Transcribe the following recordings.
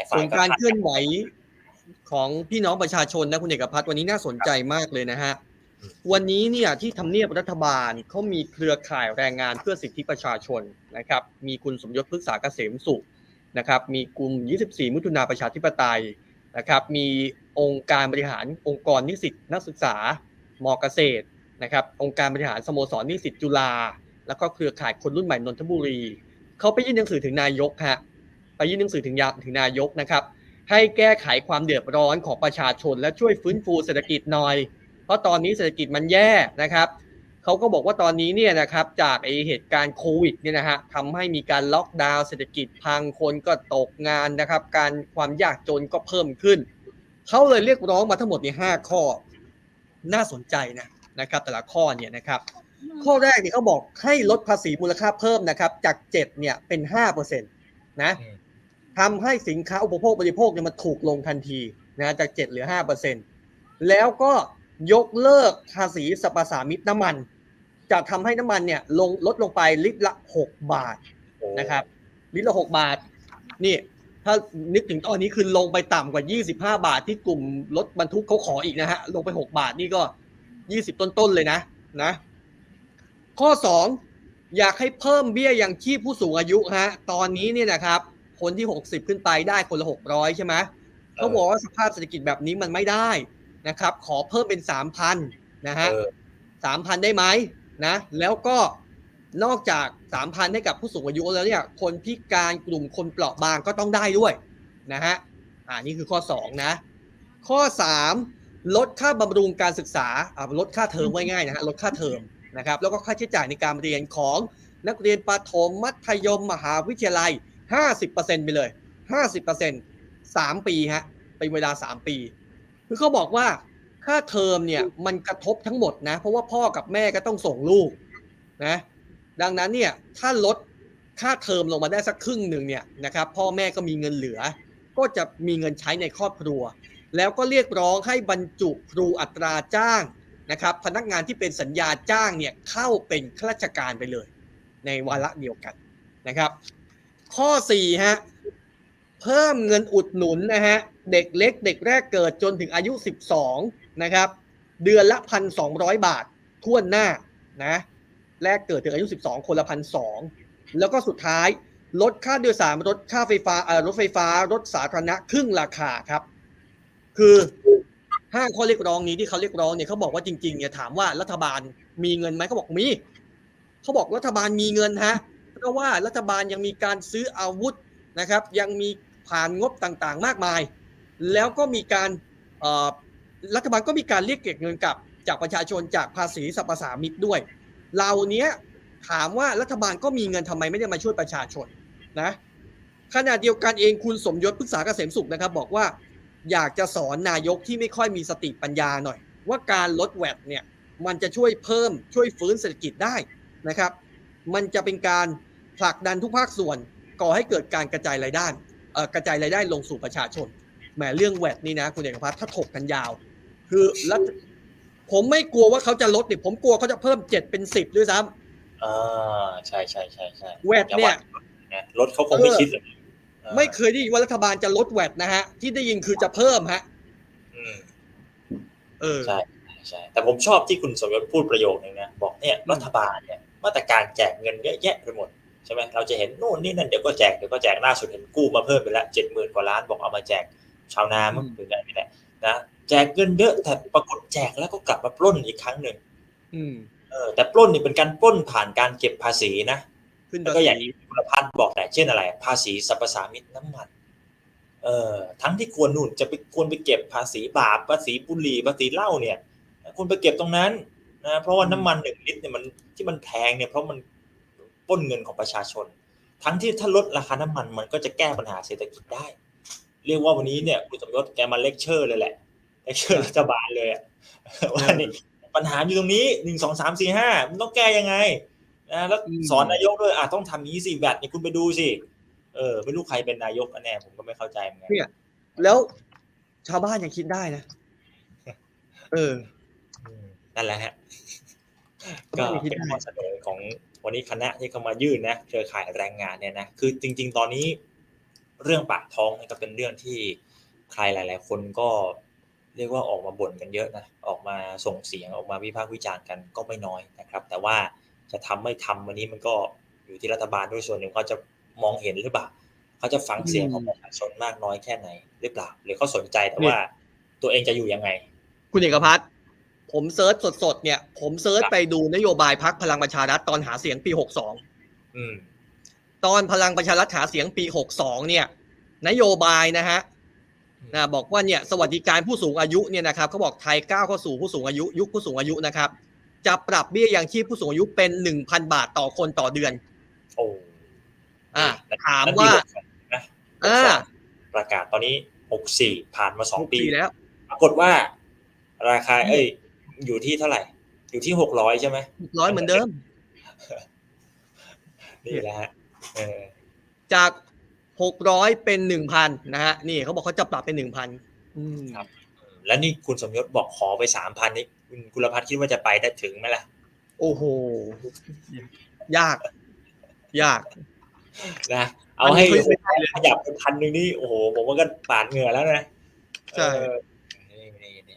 ายส่ฝ่ายวนก็การคาดเคลื่อนไหวของพี่น้องประชาชนนะคุณเอกพัฒน์วันนี้น่าสนใจมากเลยนะฮะวันนี้เนี่ยที่ทำเนียบรัฐบาลเขามีเครือข่ายแรงงานเพื่อสิทธิประชาชนนะครับ มีคุณสมยศพฤกษาเกษมสุขนะครับ มีกลุ่ม 24 มิถุนาประชาธิปไตยนะครับ มีองค์การบริหารองค์กรนิสิตนักศึกษามเกษตรนะครับ องค์การบริหารสโมสรนิสิตจุฬาแล้วก็เครือข่ายคนรุ่นใหม่นนทบุรีเขาไปยื่นหนังสือถึงนายกฮะ ไปยื่นหนังสือถึงยาถึงนายกนะครับ ให้แก้ไขความเดือดร้อนของประชาชน และช่วยฟื้นฟูเศรษฐกิจหน่อย เพราะตอนนี้เศรษฐกิจมันแย่นะครับเขาก็บอกว่าตอนนี้เนี่ยนะครับจากไอเหตุการณ์โควิดเนี่ยนะฮะทำให้มีการล็อกดาวน์เศรษฐกิจพังคนก็ตกงานนะครับ การความยากจนก็เพิ่มขึ้นเขาเลยเรียกร้องมาทั้งหมดในห้าข้อ น่าสนใจนะนะครับ แต่ละข้อเนี่ยนะครับข้อแรกเนี่ยเขาบอกให้ลดภาษีมูลค่าเพิ่มนะครับ จากเจ็ดเนี่ยเป็นห้าเปอร์เซ็นต์นะ ทำให้สินค้าอุปโภคบริโภคเนี่ยมันถูกลงทันทีนะจากเจ็ดเหลือห้าเปอร์เซ็นต์แล้วก็ยกเลิกภาษีสรรพสามิตน้ำมัน จะทำให้น้ำมันเนี่ยลงลดลงไปลิตรละหกบาทนะครับ ลิตรละหกบาท นี่ ถ้านึกถึงตอนนี้คือลงไปต่ำกว่า 25 บาทที่กลุ่มรถบรรทุกเขาขออีกนะฮะ ลงไป 6 บาทนี่ก็ 20 ต้นๆเลยนะนะ ข้อ 2 อยากให้เพิ่มเบี้ยยังชีพผู้สูงอายุฮะ ตอนนี้เนี่ยนะครับ คนที่ 60 ขึ้นไปได้คนละ 600 ใช่ไหมเขาบอกว่าสภาพเศรษฐกิจแบบนี้มันไม่ได้นะครับ ขอเพิ่มเป็น 3,000นะฮะเออสามพันได้ไหมนะ แล้วก็นอกจากสามพันให้กับผู้สูงอายุแล้วเนี่ยคนพิการกลุ่มคนเปราะบางก็ต้องได้ด้วยนะฮะอ่านี่คือข้อสองนะ ข้อสามลดค่าบำรุงการศึกษาอ่าลดค่าเทอมไว้ง่ายนะฮะลดค่าเทอมนะครับแล้วก็ค่าใช้จ่ายในการเรียนของนักเรียนประถมมัธยมมหาวิทยาลัย 50%ไปเลย50% 3ปีฮะเป็นเวลา3ปี คือเขาบอกว่าค่าเทอมเนี่ยมันกระทบทั้งหมดนะ เพราะว่าพ่อกับแม่ก็ต้องส่งลูกนะดังนั้นเนี่ยถ้าลดค่าเทอมลงมาได้สักครึ่งหนึ่งเนี่ยนะครับพ่อแม่ก็มีเงินเหลือ ก็จะมีเงินใช้ในครอบครัว แล้วก็เรียกร้องให้บรรจุครูอัตราจ้างนะครับพนักงานที่เป็นสัญญาจ้างเนี่ยเข้าเป็นข้าราชการไปเลย ในวาระเดียวกันนะครับ ข้อ4ฮะเพิ่มเงินอุดหนุนนะฮะเด็กเล็กเด็กแรกเกิดจนถึงอายุ 12 นะครับ เดือนละพันสองบาททั่วนหน้านะแรกเกิดถึงอายุ 12 คนละพันสองแล้วก็สุดท้ายลดค่าโดยสารลดค่าไฟฟ้าเอ่อรถไฟฟ้ารถสาธารณะครึ่งราคาครับ คือห้าข้อเรียกร้องนี้ที่เขาเรียกร้องเนี่ยเขาบอกว่าจริงๆเนี่ยถามว่ารัฐบาลมีเงินไหมเขาบอกมีเขาบอกรัฐบาลมีเงินฮะ เพราะว่ารัฐบาลยังมีการซื้ออาวุธนะครับยังมีผ่านงบต่างๆ มากมาย แล้วก็มีการรัฐบาลก็มีการเรียกเก็บเงินกลับจากประชาชนจากภาษีสรรพสามิตด้วย เหล่านี้ถามว่ารัฐบาลก็มีเงินทำไมไม่ได้มาช่วยประชาชนนะขณะเดียวกันเองคุณสมยศพฤกษาเกษมสุขนะครับ บอกว่าอยากจะสอนนายกที่ไม่ค่อยมีสติปัญญาหน่อย ว่าการลดแวดเนี่ยมันจะช่วยเพิ่มช่วยฟื้นเศรษฐกิจได้นะครับ มันจะเป็นการ ผลักดันทุกภาคส่วนก่อให้เกิดการกระจายรายได้เอ่อกระจายรายได้ลงสู่ประชาชนแหมเรื่องแวดนี่นะ คุณเอกพัฒน์ถ้าถกกันยาว คือรัฐผมไม่กลัวว่าเขาจะลดเนี่ยผมกลัวเขาจะเพิ่มเจ็ดเป็นสิบด้วยซ้อ่าใช่ใช่ใช่ใช่ำแวดเนี่ยนะรถเขาคงไม่คิดเลยออไม่เคยได้ยินว่ารัฐบาลจะลดแวดนะฮะ ที่ได้ยินคือจะเพิ่มฮะอืมเออใช่ใช่แต่ผมชอบที่คุณสมยศพูดประโยคนึงนะบอกเนี่ยรัฐบาลเนี่ยมาตรการแจกเงินเยอะแยะไปหมด ใช่ไหมเราจะเห็นโน่นนี่นั่นเดี๋ยวก็แจกเดี๋ยวก็แจกล่าสุดเห็นกู้มาเพิ่มไปแล้วเจ็ดหมื่นกว่าล้านบอกเอามาแจกชาวนามั้งอืมหรือไงไม่แน่นะแจกเงินเยอะแต่ปรากฏแจกแล้วก็กลับมาปล้นอีกครั้งหนึ่งอืมเออ แต่ปล้นนี่เป็นการปล้นผ่านการเก็บภาษีนะขึ้นแล้วภาก็อษีย่างที่คุณพัฒน์บอกแต่เช่นอะไร ภาษีสรรพสามิตน้ำมัน เอ่อทั้งที่ควรนู่นจะไปควรไปเก็บภาษีบาปภาษีบุหรี่ภาษีเหล้าเนี่ยคุณไปเก็บตรงนั้นนะเพราะว่าน้ำมันหนึ่งลิตรเนี่ยมันที่มันแพงเนี่ยเพราะมันป ล้นเงินของประชาชน ทั้งที่ถ้าลดราคาน้ำมันมันก็จะแก้ปัญหาเศรษฐกิจได้ เรียกว่าวันนี้เนี่ยคุณสมยศแกมาเลคเชอร์เลยแหละเลคเชอร์รัฐบาลเลยอะว่านี่ปัญหาอยู่ตรงนี้หนึ่งสองสามสี่ห้ามันต้องแก้ยังไงนะแล้วสอนนายกด้วยอะต้องทำนี้สิแบตเนี่ยคุณไปดูสิเออไม่รู้ใครเป็นนายกกันแน่ผมก็ไม่เข้าใจเหมือนกันเนี่ยแล้วชาวบ้านยังคิดได้นะ เอออืมนั่นแหละฮะก็ไม่คิดเป็นได้ข้อเสนอของ วันนี้คณะที่เขามายื่นนะเครือข่ายแรงงานเนี่ยนะคือจริง ๆ ตอนนี้เรื่องปากท้องก็เป็นเรื่องที่ใครหลาย ๆ คนก็เรียกว่าออกมาบ่นกันเยอะนะออกมาส่งเสียงออกมาวิพากษ์วิจารณ์กันก็ไม่น้อยนะครับ แต่ว่าจะทำไม่ทำวันนี้มันก็อยู่ที่รัฐบาลด้วยส่วนหนึ่งเขาจะมองเห็นหรือเปล่าเขาจะฟังเสียงของประชาชนมากน้อยแค่ไหนหรือเปล่าหรือเขาสนใจแต่ว่าตัวเองจะอยู่ยังไง คุณเอกพัฒน์ ผมเซิร์ชสดๆเนี่ย ผมเซิร์ชครับไปดูนโยบายพักพลังประชารัฐตอนหาเสียงปี62อืมตอนพลังประชารัฐหาเสียงปี62เนี่ย นโยบายนะฮะนะบอกว่าเนี่ยสวัสดิการผู้สูงอายุเนี่ยนะครับเขาบอกไทยก้าวเข้าสู่ผู้สูงอายุ ยุคผู้สูงอายุนะครับ จะปรับเบี้ยยังชีพผู้สูงอายุเป็น1,000บาทต่อคนต่อเดือนโอ้อ่านั่นถามนั่นว่าปี62นะอ่า62ประกาศตอนนี้หกสี่ผ่านมาสองปีแล้ว ปรากฏว่า ราคา เอ้ย อยู่ที่เท่าไหร่ อยู่ที่หกร้อยใช่ไหมร้อยเหมือนเดิม นี่แหละฮะเออจาก600เป็น1,000นะฮะ นี่เขาบอกเขาจะปรับเป็น1,000อืมแล้วนี่คุณสมยศบอกขอไปสามพันนี่คุณกุลพัฒน์คิดว่าจะไปได้ถึงไหมล่ะ โอ้โห ยาก ยาก นะ เอาให้มันไม่ได้เลยขยับไปพันหนึ่งนี่ โอ้โห ผมว่าก็ปาดเหงื่อแล้วนะ ใช่เออนี่นี่นี่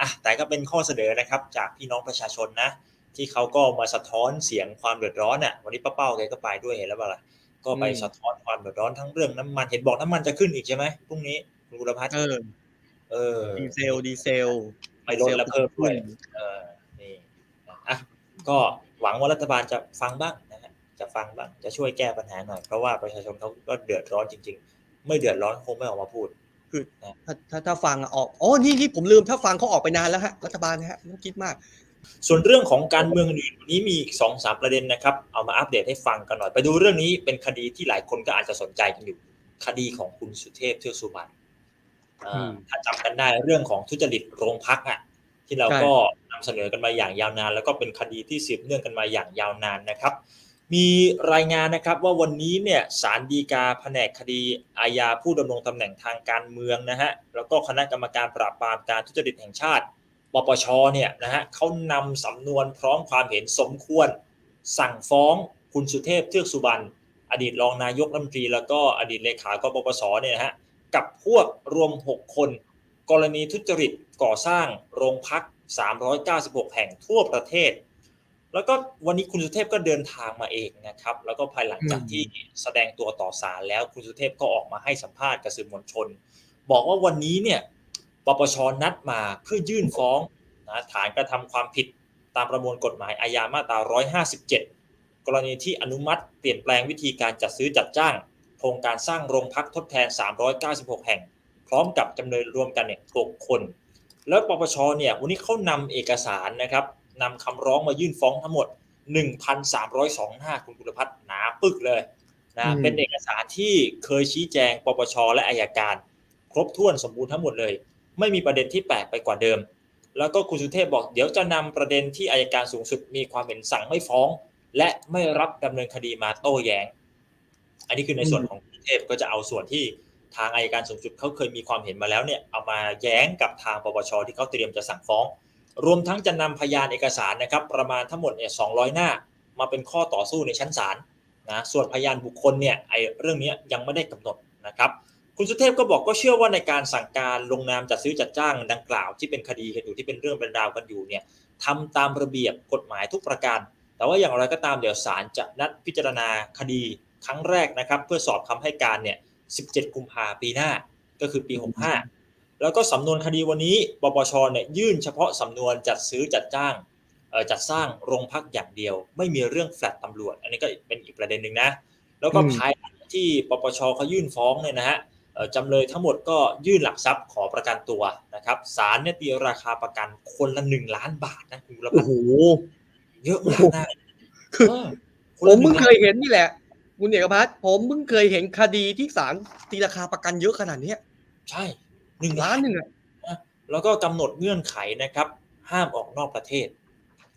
อะแต่ก็เป็นข้อเสนอนะครับจากพี่น้องประชาชนนะ ที่เขาก็มาสะท้อนเสียงความเดือดร้อนอะวันนี้ป้าเป้าแกก็ไปด้วยเห็นแล้วเปล่าล่ะก็ไปสะท้อนความเดือดร้อนทั้งเรื่องน้ำมันเห็นบอกน้ำมันจะขึ้นอีกใช่ไหมพรุ่งนี้คุณกุลพัฒน์เออเออดีเซลดีเซลไปลดแล้วเพิ่มด้วยเออนี่นะอะก็หวังว่ารัฐบาลจะฟังบ้างนะฮะจะฟังบ้างจะช่วยแก้ปัญหาหน่อยเพราะว่าประชาชนเขาก็เดือดร้อนจริง ๆ ไม่เดือดร้อนคงไม่ออกมาพูด ถ้าถ้าถ้าฟังอะออกอ๋อนี่นี่ผมลืมถ้าฟังเขาออกไปนานแล้วฮะรัฐบาลนะฮะไม่ต้องคิดมาก ส่วนเรื่องของการเมืองอื่นวันนี้มีอีกสองสามประเด็นนะครับ เอามาอัปเดตให้ฟังกันหน่อย ไปดูเรื่องนี้เป็นคดีที่หลายคนก็อาจจะสนใจกันอยู่ คดีของคุณสุเทพเทือกสุบรรณอ่าอืมถ้าจำกันได้เรื่องของทุจริตโรงพักอะที่เราใช่ก็นำเสนอกันมาอย่างยาวนาน แล้วก็เป็นคดีที่สืบเนื่องกันมาอย่างยาวนานนะครับ มีรายงานนะครับว่าวันนี้เนี่ยศาลฎีกาแผนกคดีอาญาผู้ดำรงตำแหน่งทางการเมืองนะฮะแล้วก็คณะกรรมการปราบปรามการทุจริตแห่งชาติ ปปชเนี่ยนะฮะเขานำสำนวนพร้อมความเห็นสมควร สั่งฟ้องคุณสุเทพเทือกสุบรรณอดีตรองนายกรัฐมนตรี แล้วก็อดีตเลขากปปสเนี่ยนะฮะกับพวกรวม 6 คน กรณีทุจริตก่อสร้างโรงพัก 396 แห่งทั่วประเทศ แล้วก็วันนี้คุณสุเทพก็เดินทางมาเองนะครับ แล้วก็ภายหลังจากอืมที่แสดงตัวต่อศาลแล้วคุณสุเทพก็ออกมาให้สัมภาษณ์กับสื่อมวลชน บอกว่าวันนี้เนี่ยปปชนัดมาเพื่อยื่นฟ้องนะฐานกระทำความผิดตามประมวลกฎหมายอาญามาตรา 157 กรณีที่อนุมัติเปลี่ยนแปลงวิธีการจัดซื้อจัดจ้าง โครงการสร้างโรงพักทดแทน 396 แห่ง พร้อมกับจำเลยรวมกันเนี่ย6คน แล้วปปชเนี่ยวันนี้เขานำเอกสารนะครับ นำคำร้องมายื่นฟ้องทั้งหมด 1,302 หน้าคุณกุลพัฒน์หนาปึกเลยนะอืมเป็นเอกสารที่เคยชี้แจงปปชและอายการ ครบถ้วนสมบูรณ์ทั้งหมดเลย ไม่มีประเด็นที่แปลกไปกว่าเดิม แล้วก็คุณสุเทพบอกเดี๋ยวจะนำประเด็นที่อายการสูงสุดมีความเห็นสั่งไม่ฟ้อง และไม่รับดำเนินคดีมาโต้แย้ง อันนี้คือในส่วนของคุณสุเทพก็จะเอาส่วนที่ทางอายการสูงสุดเขาเคยมีความเห็นมาแล้วเนี่ยเอามาแย้งกับทางปปชที่เขาเตรียมจะสั่งฟ้อง รวมทั้งจะนำพยานเอกสารนะครับประมาณทั้งหมดเนี่ย200หน้า มาเป็นข้อต่อสู้ในชั้นศาลนะส่วนพยานบุคคลเนี่ยไอเรื่องนี้ยังไม่ได้กำหนดนะครับคุณสุเทพก็บอกก็เชื่อว่าในการสั่งการลงนามจัดซื้อจัดจ้างดังกล่าวที่เป็นคดีกันอยู่ที่เป็นเรื่องเป็นราวกันอยู่เนี่ยทำตามระเบียบกฎหมายทุกประการ แต่ว่าอย่างไรก็ตามเดี๋ยวศาลจะนัดพิจารณาคดีครั้งแรกนะครับ เพื่อสอบคำให้การเนี่ย 17 กุมภาปีหน้าก็คือปี 65 แล้วก็สำนวนคดีวันนี้ปปชเนี่ยยื่นเฉพาะสำนวนจัดซื้อจัดจ้างเอ่อจัดสร้างโรงพักอย่างเดียว ไม่มีเรื่องแฟลตตำรวจ อันนี้ก็เป็นอีกประเด็นหนึ่งนะ แล้วก็อืมภายหลังที่ปปชเขายื่นฟ้องเนี่ยนะฮะเอ่อจำเลยทั้งหมดก็ยื่นหลักทรัพย์ขอประกันตัวนะครับศาลเนี่ยตีราคาประกันคนละหนึ่งล้านบาทนะคุณบุรโอ้พัฒโหน์เยอะมากนะคือเออคผนละมหเพิ่นึ่งงเคล้านยเห็นนี่แหละคุณเอกพัฒน์ผมเพิ่งเคยเห็นคดีที่ศาลตีราคาประกันเยอะขนาดเนี้ยใช่ หนึ่งล้าล้านนหนึ่งอะแล้วก็กำหนดเงื่อนไขนะครับ ห้ามออกนอกประเทศ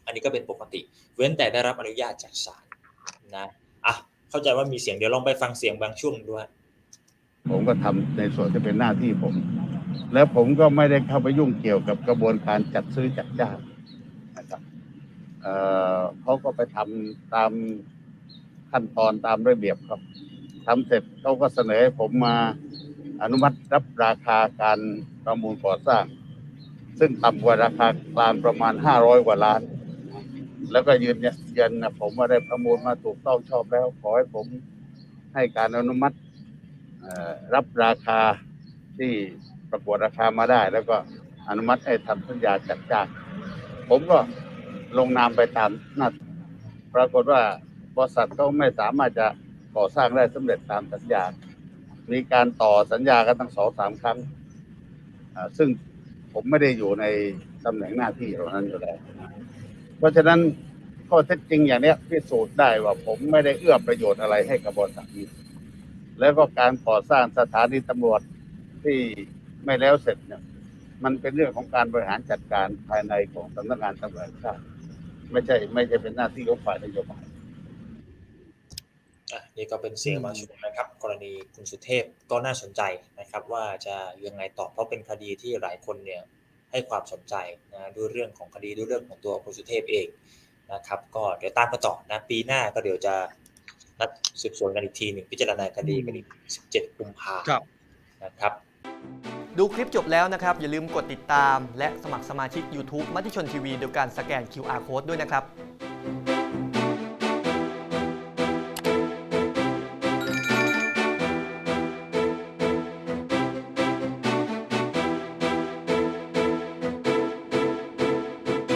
อันนี้ก็เป็นปกติ เว้นแต่ได้รับอนุญาตจากศาลนะอะเข้าใจว่ามีเสียงเดี๋ยวลองไปฟังเสียงบางช่วงด้วย ผมก็ทำในส่วนที่เป็นหน้าที่ผม แล้วผมก็ไม่ได้เข้าไปยุ่งเกี่ยวกับกระบวนการจัดซื้อจัดจ้างนะครับเอ่อเขาก็ไปทำตามขั้นตอนตามระเบียบครับทำเสร็จเขาก็เสนอให้ผมมา อนุมัติรับราคาการประมูลก่อสร้าง ซึ่งต่ำกว่าราคากลางประมาณ 500 กว่าล้าน แล้วก็ยืนยันนะผมว่าได้ประมูลมาถูกต้องชอบแล้ว ขอให้ผมให้การอนุมัติรับราคาที่ประกวดราคามาได้ แล้วก็อนุมัติให้ทำสัญญาจัดจ้างผมก็ลงนามไปตามน้าที่ปรากฏว่าบริษัทเขาไม่สามารถจะก่อสร้างได้สำเร็จตามสัญญา มีการต่อสัญญากันตั้งสองสามครั้งซึ่งผมไม่ได้อยู่ในตำแหน่งหน้าที่ตรงนั้นอยู่แล้ว เพราะฉะนั้นข้อเท็จจริงอย่างนี้พิสูจน์ได้ว่าผมไม่ได้เอื้อประโยชน์อะไรให้กับบริษัทนี้ แล้วก็การก่อสร้างสถานีตำรวจที่ไม่แล้วเสร็จเนี่ยมันเป็นเรื่องของการบริหารจัดการภายในของสำนักงานตำรวจแห่งชาติไม่ใช่ ไม่ใช่เป็นหน้าที่ของฝ่ายนโยบาย นี่ก็เป็นเสียงบางส่วนนะครับ กรณีคุณสุเทพก็น่าสนใจนะครับ ว่าจะยังไงต่อเพราะเป็นคดีที่หลายคนเนี่ยให้ความสนใจนะด้วยเรื่องของคดีด้วยเรื่องของตัวคุณสุเทพเองนะครับ ก็เดี๋ยวตามกันต่อนะปีหน้าก็เดี๋ยวจะนัดสืบสวนกันอีกทีหนึ่งพิจารณาคดีกันอีก17กุมภาครับนะครับ ดูคลิปจบแล้วนะครับ อย่าลืมกดติดตาม และสมัครสมาชิก YouTube มติชนทีวีโดยการสแกน QR Code ด้วยนะครับ